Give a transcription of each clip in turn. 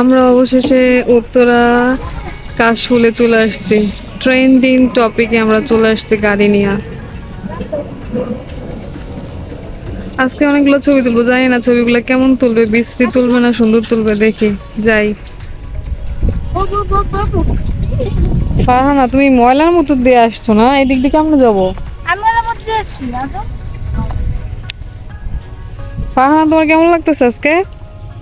আমরা অবশেষে উত্তরা কাশফুলে চলে আসছি। ট্রেন্ডিং টপিকে আমরা চলে আসছি গাড়ি নিয়ে। আজকে অনেকগুলো ছবি তুলবো জানি না ছবিগুলো কেমন তুলবে বিশ্রী তুলবে না সুন্দর তুলবে দেখি যাই। ফারহানা তুমি ময়লার মতো দিয়ে আসছো না? এদিক দিয়ে কেমন যাব? ফারহানা তোমার কেমন লাগতেছে আজকে?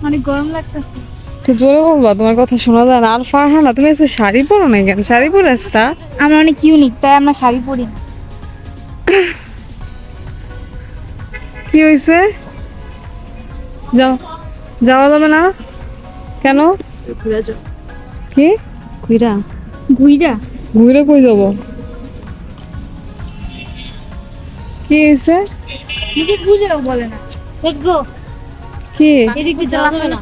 অনেক গরম লাগতেছে। একটু জোরে বলবা তোমার কথা শোনা যায় না। আর ফারহানা তুমি আজকে শাড়ি পরো না কেন? শাড়ি পরে আসতা? আমরা অনেক ইউনিক তাই আমরা শাড়ি পরি না। কি হয়েছে যাও যাওয়া যাবে না? কেন? ঘুরে যাও। কি? ঘুরা? ঘুইরা? ঘুরে কই যাব? কি হয়েছে নিজে বুঝেও বলে না। লেটস গো কি? এদিক দিয়ে যাওয়া যাবে না।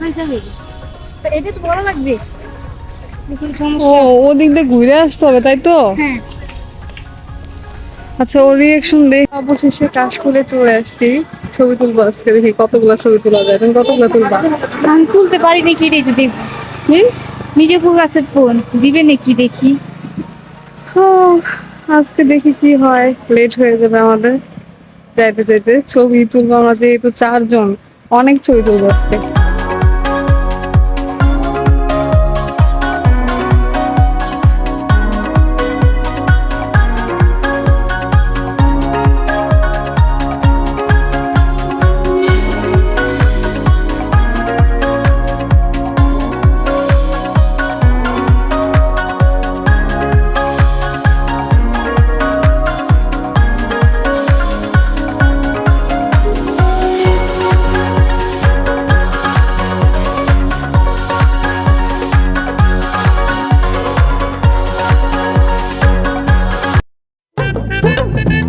তো এটা তো বড় লাগবে। ও ওদিক দিয়ে ঘুরে আসতে হবে তাই তো? হ্যাঁ। আচ্ছা ওর রিয়েকশন দেখে। অবশেষে কাশফুলে চলে আসছি। ছবি তুলবো আজকে দেখি কতগুলো ছবি তোলা যায়? তুমি কতগুলো তুলবা? আমি তুলতে পারি নাকি রে কি? নিজে ফুল আছে ফোন দিবে নাকি দেখি। আজকে দেখি কি হয়। লেট হয়ে যাবে আমাদের। যাইতে যাইতে ছবি তুলবো আমরা যেহেতু চারজন। অনেক ছবি তুলবো আজকে। Música